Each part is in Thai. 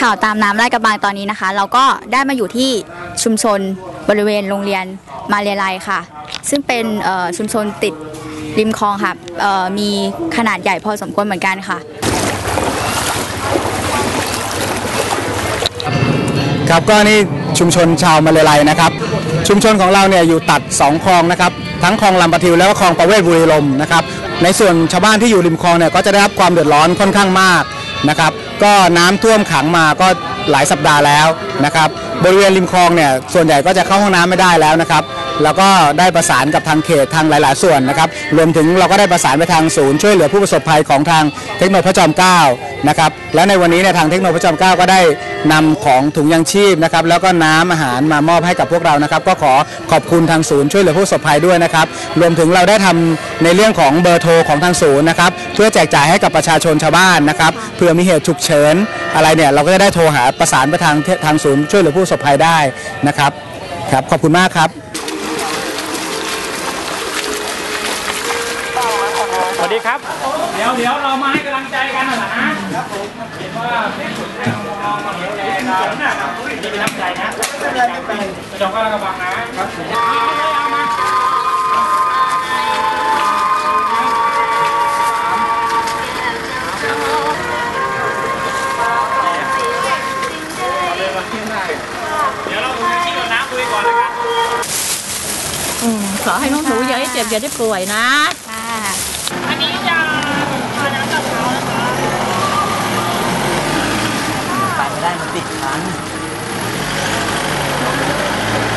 ข่าวตามน้ำไร่กระบังตอนนี้นะคะ เราก็ได้มาอยู่ที่ชุมชนบริเวณโรงเรียนมาเรียไลค่ะ ซึ่งเป็นชุมชนติดริมคลองค่ะมีขนาดใหญ่พอสมควรเหมือนกันค่ะ ครับก็นี่ชุมชนชาวมาเลไลนะครับ ชุมชนของเราเนี่ยอยู่ตัดสองคลองนะครับทั้งคลองลำปะทิวแล้วก็คลองประเวศบุรีลมนะครับในส่วนชาวบ้านที่อยู่ริมคลองเนี่ยก็จะได้รับความเดือดร้อนค่อนข้างมาก นะครับ ก็น้ำท่วมขังมาก็หลายสัปดาห์แล้ว นะครับบริเวณริมคลองเนี่ยส่วนใหญ่ก็จะเข้าห้องน้ำไม่ได้แล้วนะครับแล้วก็ได้ประสานกับทางเขตทางหลาย ๆ ส่วนนะครับรวมถึงเราก็ได้ประสานไปทางศูนย์ช่วยเหลือผู้ประสบภัยของทางเทคโนโลยีพระจอมเกล้านะครับและในวันนี้เนี่ยทางเทคโนโลยีพระจอมเกล้าก็ได้นำของถุงยังชีพนะครับแล้วก็น้ำอาหารมามอบให้กับพวกเรานะครับก็ขอขอบคุณทางศูนย์ช่วยเหลือผู้ประสบภัยด้วยนะครับรวมถึงเราได้ทำในเรื่องของเบอร์โทรของทางศูนย์นะครับเพื่อแจกจ่ายให้กับประชาชนชาวบ้านนะครับเผื่อมีเหตุฉุกเฉินอะไรเนี่ยเราก็จะได้โทรหาประสานไปทางทางศูนย์ช่วยเหลือผู้ประสบภัยได้นะครับครับ ขอบคุณมากครับสวัสดีครับ เดี๋ยวเดี๋ยวเรามาให้กำลังใจกันหน่อยนะครับผมเห็นว่าเป็นสุดท้ายของเรามาเดี๋ยวแรงนะครับนี่เป็นน้ำใจนะประจองก็ระวังนะครับ อให้น้องหนูอย่าให้เจ็บอย่าได้ป่วยนะอันนี้จะมาน้ำกะเพรานะคะไปไม่ได้มันติดค้าง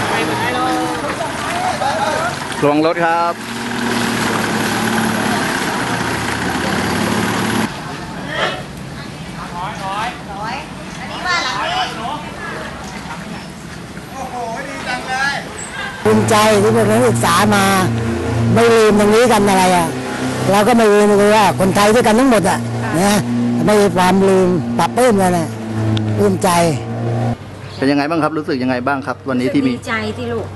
ไปเหมือนไอ้เราลงรถครับ ภู มิใจที่พวกนักศึกษามา ไม่ลืมตรงนี้กันอะไรอะเราก็ไม่ลืมเลยว่าคนไทยด้วยกันทั้งหมดอะนะไม่มีความลืมปรับเพิ่มกันอะภูมิใจ เป็นยังไงบ้างครับรู้สึกยังไงบ้างครับ วันนี้ที่มีดีใจที่ลูก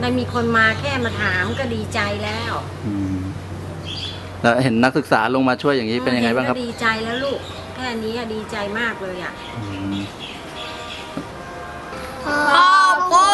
ได้มีคนมาแค่มาถามก็ดีใจแล้วอืมแล้วเห็นนักศึกษาลงมาช่วยอย่างนี้เป็นยังไงบ้างครับเห็นก็ดีใจแล้วลูกแค่นี้อะดีใจมากเลยอะ ขอบคุณ